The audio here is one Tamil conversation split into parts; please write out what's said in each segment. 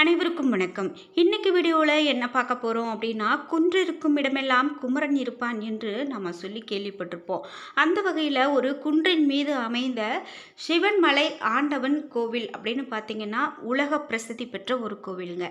அனைவருக்கும் வணக்கம். இன்னைக்கு வீடியோவில் என்ன பார்க்க போகிறோம் அப்படின்னா குன்று இருக்கும் இடமெல்லாம் குமரன் இருப்பான் என்று நம்ம சொல்லி கேள்விப்பட்டிருப்போம். அந்த வகையில் ஒரு குன்றின் மீது அமைந்த சிவன் மலை ஆண்டவன் கோவில் அப்படின்னு பார்த்தீங்கன்னா உலக பிரசித்தி பெற்ற ஒரு கோவிலுங்க.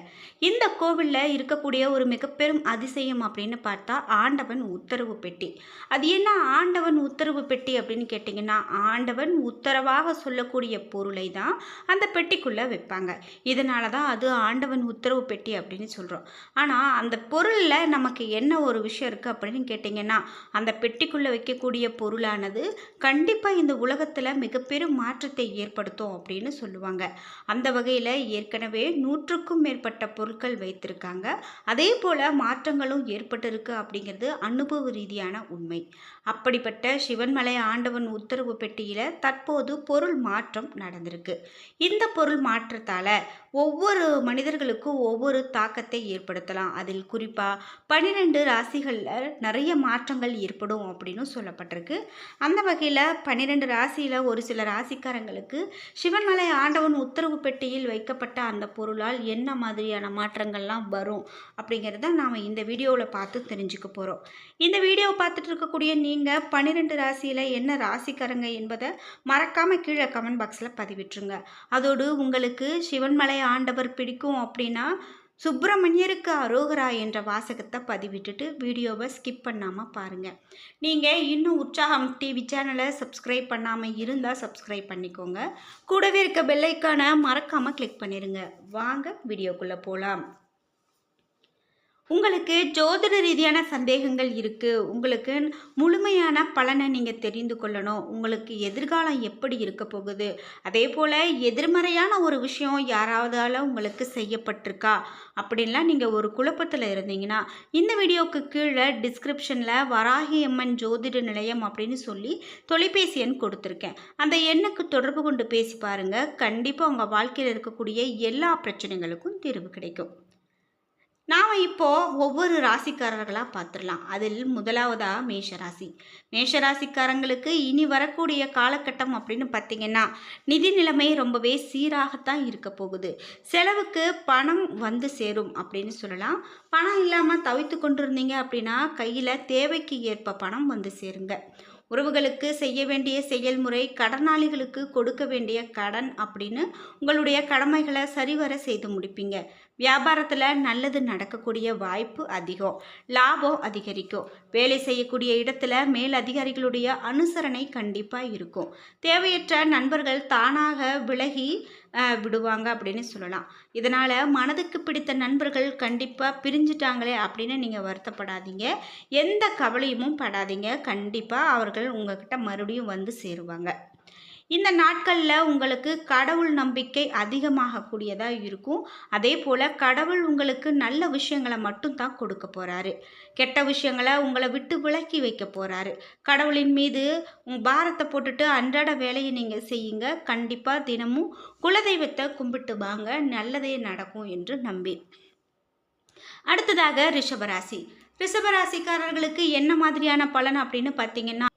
இந்த கோவிலில் இருக்கக்கூடிய ஒரு மிக பெரும் அதிசயம் அப்படின்னு பார்த்தா ஆண்டவன் உத்தரவு பெட்டி. அது என்ன ஆண்டவன் உத்தரவு பெட்டி அப்படின்னு கேட்டிங்கன்னா ஆண்டவன் உத்தரவாக சொல்லக்கூடிய பொருளை தான் அந்த பெட்டிக்குள்ளே வைப்பாங்க. இதனால தான் அது ஆண்டவன் உத்தரவு பெட்டி அப்படின்னு சொல்கிறோம் ஆனால் அந்த பொருளில் நமக்கு என்ன ஒரு விஷயம் இருக்குது அப்படின்னு கேட்டிங்கன்னா அந்த பெட்டிக்குள்ளே வைக்கக்கூடிய பொருளானது கண்டிப்பாக இந்த உலகத்தில் மிகப்பெரும் மாற்றத்தை ஏற்படுத்தும் அப்படின்னு சொல்லுவாங்க. அந்த வகையில் ஏற்கனவே நூற்றுக்கும் மேற்பட்ட பொருட்கள் வைத்திருக்காங்க. அதே போல் மாற்றங்களும் ஏற்பட்டிருக்கு அப்படிங்கிறது அனுபவ ரீதியான உண்மை. அப்படிப்பட்ட சிவன்மலை ஆண்டவன் உத்தரவு பெட்டியில் தற்போது பொருள் மாற்றம் நடந்திருக்கு. இந்த பொருள் மாற்றத்தால் ஒவ்வொரு மனிதர்களுக்கும் ஒவ்வொரு தாக்கத்தை ஏற்படுத்தலாம். அதில் குறிப்பாக பன்னிரெண்டு ராசிகளில் நிறைய மாற்றங்கள் ஏற்படும் அப்படின்னு சொல்லப்பட்டிருக்கு. அந்த வகையில் பன்னிரெண்டு ராசியில் ஒரு சில ராசிக்காரங்களுக்கு சிவன்மலை ஆண்டவன் உத்தரவு பெட்டியில் வைக்கப்பட்ட அந்த பொருளால் என்ன மாதிரியான மாற்றங்கள்லாம் வரும் அப்படிங்கிறத நாம் இந்த வீடியோவில் பார்த்து தெரிஞ்சுக்க போகிறோம் இந்த வீடியோவை பார்த்துட்டு இருக்கக்கூடிய நீங்கள் பன்னிரெண்டு ராசியில் என்ன ராசிக்காரங்க என்பதை மறக்காமல் கீழே கமெண்ட் பாக்ஸில் பதிவிட்டுருங்க. அதோடு உங்களுக்கு சிவன்மலை ஆண்டவர் பிடிக்கும் அப்படின்னா சுப்பிரமணியருக்கு அரோகரா என்ற வாசகத்தை பதிவிட்டுட்டு வீடியோவை ஸ்கிப் பண்ணாமல் பாருங்கள் நீங்கள் இன்னும் உற்சாகம் டிவி சேனலை சப்ஸ்கிரைப் பண்ணாமல் இருந்தால் சப்ஸ்கிரைப் பண்ணிக்கோங்க. கூடவே இருக்க பெல்லைக்கான மறக்காமல் கிளிக் பண்ணிடுங்க வாங்க வீடியோக்குள்ளே போகலாம் உங்களுக்கு ஜோதிட ரீதியான சந்தேகங்கள் இருக்குது உங்களுக்கு முழுமையான பலனை நீங்கள் தெரிந்து கொள்ளணும். உங்களுக்கு எதிர்காலம் எப்படி இருக்க போகுது? அதே போல் எதிர்மறையான ஒரு விஷயம் யாராவதால் உங்களுக்கு செய்யப்பட்டிருக்கா? அப்படின்லாம் நீங்கள் ஒரு குழப்பத்தில் இருந்தீங்கன்னா இந்த வீடியோவுக்கு கீழே டிஸ்கிரிப்ஷனில் வராகி அம்மன் ஜோதிட நிலையம் அப்படின்னு சொல்லி தொலைபேசி எண் கொடுத்துருக்கேன். அந்த எண்ணுக்கு தொடர்பு கொண்டு பேசி பாருங்கள் கண்டிப்பாக உங்கள் வாழ்க்கையில் இருக்கக்கூடிய எல்லா பிரச்சனைகளுக்கும் தீர்வு கிடைக்கும். நாம் இப்போது ஒவ்வொரு ராசிக்காரர்களாக பார்த்துடலாம். அதில் முதலாவதாக மேஷராசி. மேஷராசிக்காரங்களுக்கு இனி வரக்கூடிய காலகட்டம் அப்படின்னு பார்த்திங்கன்னா நிதி நிலைமை ரொம்பவே சீராகத்தான் இருக்க போகுது. செலவுக்கு பணம் வந்து சேரும் அப்படின்னு சொல்லலாம். பணம் இல்லாமல் தவித்து கொண்டிருந்தீங்க அப்படின்னா கையில் தேவைக்கு ஏற்ப பணம் வந்து சேருங்க. உறவுகளுக்கு செய்ய வேண்டிய செயல்முறை கடனாளிகளுக்கு கொடுக்க வேண்டிய கடன் அப்படின்னு உங்களுடைய கடமைகளை சரிவர செய்து முடிப்பீங்க. வியாபாரத்தில் நல்லது நடக்கக்கூடிய வாய்ப்பு அதிகம். லாபம் அதிகரிக்கும். வேலை செய்யக்கூடிய இடத்துல மேல் அதிகாரிகளுடைய அனுசரணை கண்டிப்பாக இருக்கும். தேவையற்ற நண்பர்கள் தானாக விலகி விடுவாங்க அப்படின்னு சொல்லலாம். இதனால் மனதுக்கு பிடித்த நண்பர்கள் கண்டிப்பாக பிரிஞ்சிட்டாங்களே அப்படின்னு நீங்கள் வருத்தப்படாதீங்க. எந்த கவலையும் படாதீங்க. கண்டிப்பாக அவர்கள் உங்ககிட்ட மறுபடியும் வந்து சேருவாங்க. இந்த நாட்களில் உங்களுக்கு கடவுள் நம்பிக்கை அதிகமாகக்கூடியதாக இருக்கும். அதே போல் கடவுள் உங்களுக்கு நல்ல விஷயங்களை மட்டும் தான் கொடுக்க போகிறாரு கெட்ட விஷயங்களை உங்களை விட்டு விலக்கி வைக்க போகிறாரு கடவுளின் மீது பாரத்தை போட்டுட்டு அன்றாட வேலையை நீங்கள் செய்யுங்க. கண்டிப்பாக தினமும் குலதெய்வத்தை கும்பிட்டு வாங்க. நல்லதே நடக்கும் என்று நம்பி. அடுத்ததாக ரிஷபராசி. ரிஷபராசிக்காரர்களுக்கு என்ன மாதிரியான பலன் அப்படின்னு பார்த்தீங்கன்னா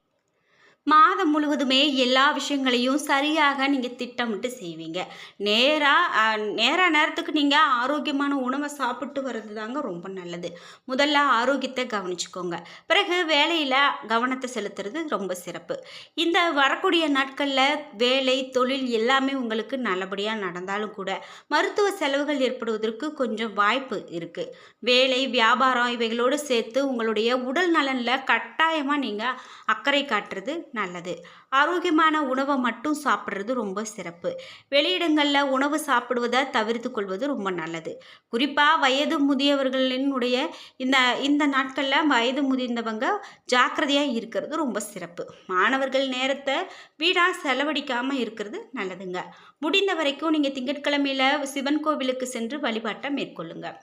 மாதம் முழுவதுமே எல்லா விஷயங்களையும் சரியாக நீங்கள் திட்டமிட்டு செய்வீங்க. நேராக நேராக நேரத்துக்கு நீங்கள் ஆரோக்கியமான உணவை சாப்பிட்டு வர்றது தாங்க ரொம்ப நல்லது. முதல்ல ஆரோக்கியத்தை கவனிச்சுக்கோங்க. பிறகு வேலையில் கவனத்தை செலுத்துறது ரொம்ப சிறப்பு. இந்த வரக்கூடிய நாட்களில் வேலை தொழில் எல்லாமே உங்களுக்கு நல்லபடியாக நடந்தாலும் கூட மருத்துவ செலவுகள் ஏற்படுவதற்கு கொஞ்சம் வாய்ப்பு இருக்குது வேலை வியாபாரம் இவைகளோடு சேர்த்து உங்களுடைய உடல் நலனில் கட்டாயமாக நீங்கள் அக்கறை காட்டுறது நல்லது. ஆரோக்கியமான உணவை மட்டும் சாப்பிட்றது ரொம்ப சிறப்பு. வெளியிடங்களில் உணவு சாப்பிடுவதை தவிர்த்து கொள்வது ரொம்ப நல்லது. குறிப்பாக வயது முதியவர்களினுடைய இந்த இந்த நாட்களில் வயது முதிர்ந்தவங்க ஜாக்கிரதையாக இருக்கிறது ரொம்ப சிறப்பு. மாணவர்கள் நேரத்தை வீடாக செலவழிக்காமல் இருக்கிறது நல்லதுங்க. முடிந்த வரைக்கும் நீங்கள் திங்கட்கிழமையில் சிவன் கோவிலுக்கு சென்று வழிபாட்டை மேற்கொள்ளுங்கள்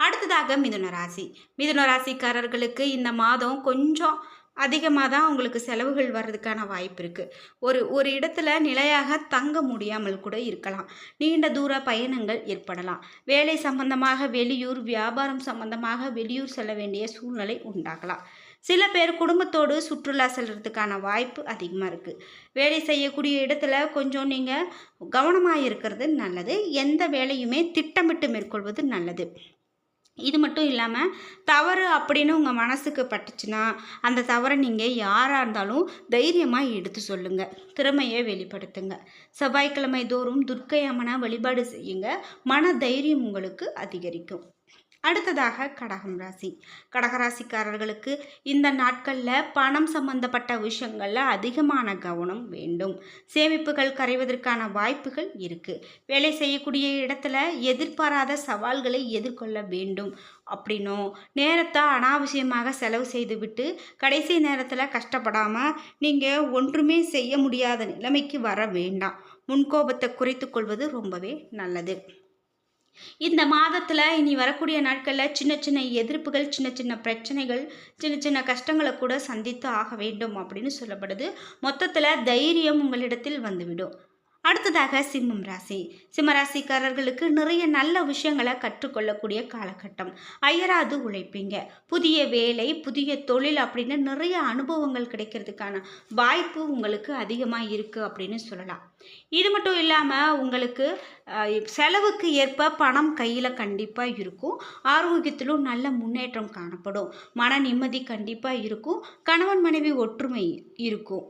அடுத்ததாக மிதுன ராசி மிதுன ராசிக்காரர்களுக்கு இந்த மாதம் கொஞ்சம் அதிகமாக தான் உங்களுக்கு செலவுகள் வர்றதுக்கான வாய்ப்பு இருக்குது ஒரு ஒரு இடத்துல நிலையாக தங்க முடியாமல் கூட இருக்கலாம். நீண்ட தூர பயணங்கள் ஏற்படலாம். வேலை சம்பந்தமாக வெளியூர் வியாபாரம் சம்பந்தமாக வெளியூர் செல்ல வேண்டிய சூழ்நிலை உண்டாகலாம். சில பேர் குடும்பத்தோடு சுற்றுலா செல்கிறதுக்கான வாய்ப்பு அதிகமாக இருக்குது வேலை செய்யக்கூடிய இடத்துல கொஞ்சம் நீங்கள் கவனமாக இருக்கிறது நல்லது. எந்த வேலையுமே திட்டமிட்டு மேற்கொள்வது நல்லது. இது மட்டும் இல்லாமல் தவறு அப்படின்னு உங்கள் மனசுக்கு பட்டுச்சுன்னா அந்த தவறை நீங்கள் யாராக இருந்தாலும் தைரியமாக எடுத்து சொல்லுங்கள் திறமையை வெளிப்படுத்துங்க. செவ்வாய்க்கிழமை தோறும் துர்க்கை அம்மனை வழிபாடு செய்யுங்க. மன தைரியம் உங்களுக்கு அதிகரிக்கும். அடுத்ததாக கடகம் ராசி. கடகராசிக்காரர்களுக்கு இந்த நாட்களில் பணம் சம்பந்தப்பட்ட விஷயங்களில் அதிகமான கவனம் வேண்டும். சேமிப்புகள் கரைவதற்கான வாய்ப்புகள் இருக்குது வேலை செய்யக்கூடிய இடத்துல எதிர்பாராத சவால்களை எதிர்கொள்ள வேண்டும். அப்படின்னும் நேரத்தை அனாவசியமாக செலவு செய்துவிட்டு கடைசி நேரத்தில் கஷ்டப்படாமல் நீங்கள் ஒன்றுமே செய்ய முடியாத நிலைமைக்கு வர வேண்டாம். முன்கோபத்தை குறைத்து கொள்வது ரொம்பவே நல்லது. இந்த மாதத்தில் இனி வரக்கூடிய நாட்களில் சின்ன சின்ன எதிர்ப்புகள் சின்ன சின்ன பிரச்சனைகள் சின்ன சின்ன கஷ்டங்களை கூட சந்தித்து ஆக வேண்டும் அப்படின்னு சொல்லப்படுது. மொத்தத்தில் தைரியம் உங்களிடத்தில் வந்துவிடும். அடுத்ததாக சிம்மம் ராசி. சிம்மராசிக்காரர்களுக்கு நிறைய நல்ல விஷயங்களை கற்றுக்கொள்ளக்கூடிய காலகட்டம். அயராது உழைப்பீங்க. புதிய வேலை புதிய தொழில் அப்படின்னு நிறைய அனுபவங்கள் கிடைக்கிறதுக்கான வாய்ப்பு உங்களுக்கு அதிகமாக இருக்குது அப்படின்னு சொல்லலாம். இது மட்டும் இல்லாமல் உங்களுக்கு செலவுக்கு ஏற்ப பணம் கையில் கண்டிப்பாக இருக்கும். ஆரோக்கியத்திலும் நல்ல முன்னேற்றம் காணப்படும். மன நிம்மதி கண்டிப்பாக இருக்கும். கணவன் மனைவி ஒற்றுமை இருக்கும்.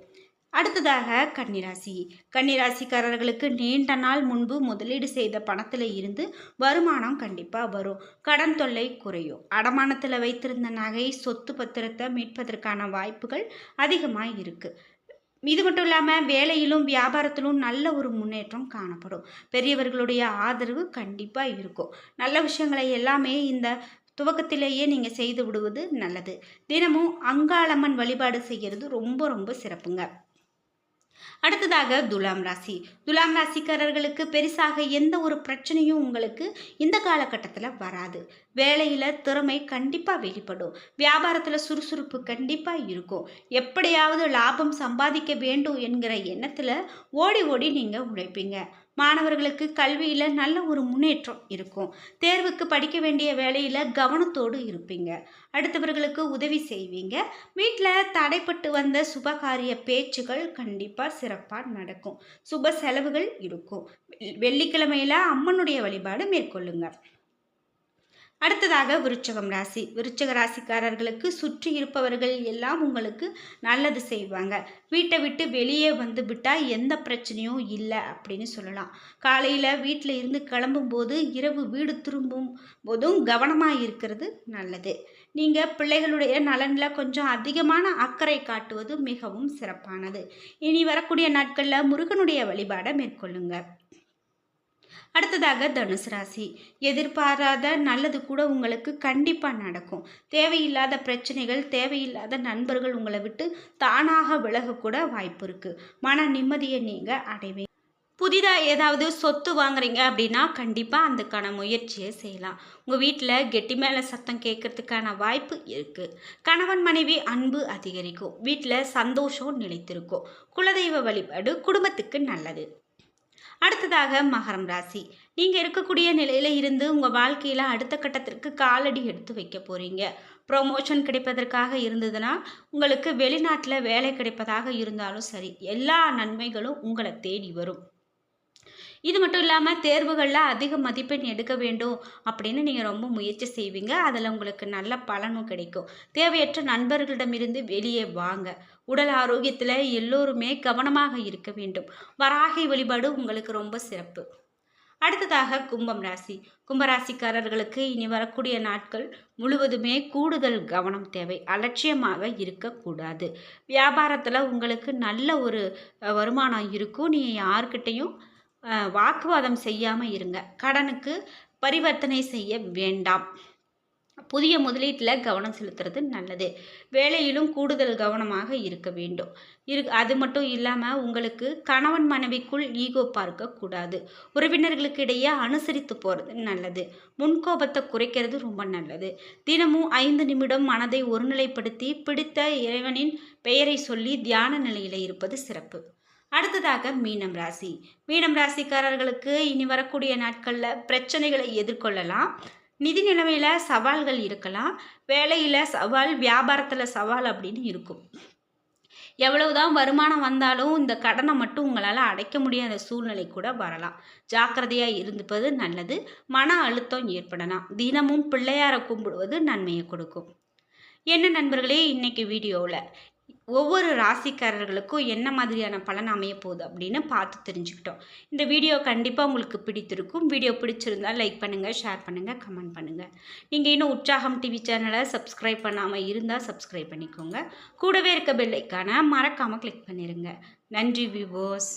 அடுத்ததாக கன்னிராசி. கன்னிராசிக்காரர்களுக்கு நீண்ட நாள் முன்பு முதலீடு செய்த பணத்தில் இருந்து வருமானம் கண்டிப்பாக வரும். கடன் தொல்லை குறையும். அடமானத்தில் வைத்திருந்த நகை சொத்து பத்திரத்தை மீட்பதற்கான வாய்ப்புகள் அதிகமாக இருக்குது இது மட்டும் இல்லாமல் வேலையிலும் வியாபாரத்திலும் நல்ல ஒரு முன்னேற்றம் காணப்படும். பெரியவர்களுடைய ஆதரவு கண்டிப்பாக இருக்கும். நல்ல விஷயங்களை எல்லாமே இந்த துவக்கத்திலேயே நீங்கள் செய்து விடுவது நல்லது. தினமும் அங்காளம்மன் வழிபாடு செய்கிறது ரொம்ப ரொம்ப சிறப்புங்க. அடுத்ததாக துலாம் ராசி. துலாம் ராசிக்காரர்களுக்கு பெருசாக எந்த ஒரு பிரச்சனையும் உங்களுக்கு இந்த காலகட்டத்தில் வராது. வேலையில் திறமை கண்டிப்பாக வெளிப்படும். வியாபாரத்தில் சுறுசுறுப்பு கண்டிப்பாக இருக்கும். எப்படியாவது லாபம் சம்பாதிக்க வேண்டும் என்கிற எண்ணத்தில் ஓடி ஓடி நீங்கள் உழைப்பீங்க. மாணவர்களுக்கு கல்வியில் நல்ல ஒரு முன்னேற்றம் இருக்கும். தேர்வுக்கு படிக்க வேண்டிய வேலையில் கவனத்தோடு இருப்பீங்க. அடுத்தவர்களுக்கு உதவி செய்வீங்க. வீட்டில் தடைப்பட்டு வந்த சுபகாரிய பேச்சுகள் கண்டிப்பாக சிறப்பாக நடக்கும். சுப செலவுகள் இருக்கும். வெள்ளிக்கிழமையில் அம்மனுடைய வழிபாடு மேற்கொள்ளுங்கள் அடுத்ததாக விருச்சகம் ராசி. விருச்சக ராசிக்காரர்களுக்கு சுற்றி இருப்பவர்கள் எல்லாம் உங்களுக்கு நல்லது செய்வாங்க. வீட்டை விட்டு வெளியே வந்து விட்டால் எந்த பிரச்சனையும் இல்லை அப்படின்னு சொல்லலாம். காலையில் வீட்டில் இருந்து கிளம்பும்போது இரவு வீடு திரும்பும் போதும் கவனமாக இருக்கிறது நல்லது. நீங்கள் பிள்ளைகளுடைய நலனில் கொஞ்சம் அதிகமான அக்கறை காட்டுவது மிகவும் சிறப்பானது. இனி வரக்கூடிய நாட்களில் முருகனுடைய வழிபாடை மேற்கொள்ளுங்கள் அடுத்ததாக தனுசு ராசி. எதிர்பாராத நல்லது கூட உங்களுக்கு கண்டிப்பாக நடக்கும். தேவையில்லாத பிரச்சனைகள் தேவையில்லாத நண்பர்கள் உங்களை விட்டு தானாக விலகக்கூட வாய்ப்பு இருக்குது மன நிம்மதியை நீங்கள் அடைவீங்க. புதிதாக ஏதாவது சொத்து வாங்குறீங்க அப்படின்னா கண்டிப்பாக அதுக்கான முயற்சியை செய்யலாம். உங்கள் வீட்டில் கெட்டி மேலே சத்தம் கேட்கறதுக்கான வாய்ப்பு இருக்குது கணவன் மனைவி அன்பு அதிகரிக்கும். வீட்டில் சந்தோஷம் நிலைத்திருக்கும். குலதெய்வ வழிபாடு குடும்பத்துக்கு நல்லது. அடுத்ததாக மகரம் ராசி. நீங்கள் இருக்கக்கூடிய நிலையில் இருந்து உங்கள் வாழ்க்கையில் அடுத்த கட்டத்திற்கு காலடி எடுத்து வைக்க போகிறீங்க ப்ரொமோஷன் கிடைப்பதற்காக இருந்ததுன்னா உங்களுக்கு வெளிநாட்டில் வேலை கிடைப்பதாக இருந்தாலும் சரி எல்லா நன்மைகளும் உங்களை தேடி வரும். இது மட்டும் இல்லாமல் தேர்வுகளில் அதிக மதிப்பெண் எடுக்க வேண்டும் அப்படின்னு நீங்கள் ரொம்ப முயற்சி செய்வீங்க. அதில் உங்களுக்கு நல்ல பலனும் கிடைக்கும். தேவையற்ற நண்பர்களிடமிருந்து வெளியே வாங்க. உடல் ஆரோக்கியத்தில் எல்லோருமே கவனமாக இருக்க வேண்டும். வராகி வழிபாடு உங்களுக்கு ரொம்ப சிறப்பு. அடுத்ததாக கும்பம் ராசி. கும்பராசிக்காரர்களுக்கு இனி வரக்கூடிய நாட்கள் முழுவதுமே கூடுதல் கவனம் தேவை. அலட்சியமாக இருக்கக்கூடாது. வியாபாரத்தில் உங்களுக்கு நல்ல ஒரு வருமானம் இருக்கும். நீங்கள் யார்கிட்டையும் வாக்குவாதம் செய்யாமல் இருங்க. கடனுக்கு பரிவர்த்தனை செய்ய வேண்டாம். புதிய முதலீட்டில் கவனம் செலுத்துறது நல்லது. வேலையிலும் கூடுதல் கவனமாக இருக்க வேண்டும். இரு அது மட்டும் இல்லாமல் உங்களுக்கு கணவன் மனைவிக்குள் ஈகோ பார்க்கக்கூடாது உறவினர்களுக்கு இடையே அனுசரித்து போகிறது நல்லது. முன்கோபத்தை குறைக்கிறது ரொம்ப நல்லது. தினமும் ஐந்து நிமிடம் மனதை ஒருநிலைப்படுத்தி பிடித்த இறைவனின் பெயரை சொல்லி தியான நிலையில் இருப்பது சிறப்பு. அடுத்ததாக மீனம் ராசி. மீனம் ராசிக்காரர்களுக்கு இனி வரக்கூடிய நாட்களில் பிரச்சனைகளை எதிர்கொள்ளலாம். நிதி நிலைமையில் சவால்கள் இருக்கலாம். வேலையில் சவால் வியாபாரத்தில் சவால் அப்படின்னு இருக்கும். எவ்வளவுதான் வருமானம் வந்தாலும் இந்த கடனை மட்டும் உங்களால் அடைக்க முடியாத சூழ்நிலை கூட வரலாம். ஜாக்கிரதையாக இருந்துப்பது நல்லது. மன அழுத்தம் ஏற்படலாம். தினமும் பிள்ளையாரை கும்பிடுவது நன்மையை கொடுக்கும். என்ன நண்பர்களே இன்னைக்கு வீடியோவில் ஒவ்வொரு ராசிக்காரர்களுக்கும் என்ன மாதிரியான பலன் அமைய போகுது அப்படின்னு பார்த்து தெரிஞ்சுக்கிட்டோம். இந்த வீடியோ கண்டிப்பாக உங்களுக்கு பிடித்திருக்கும். வீடியோ பிடிச்சிருந்தால் லைக் பண்ணுங்கள் ஷேர் பண்ணுங்கள் கமெண்ட் பண்ணுங்கள் நீங்கள் இன்னும் உற்சாகம் டிவி சேனலை சப்ஸ்கிரைப் பண்ணாமல் இருந்தால் சப்ஸ்கிரைப் பண்ணிக்கோங்க. கூடவே இருக்க பெல்லைக்கான மறக்காமல் கிளிக் பண்ணிடுங்க நன்றி விவோஸ்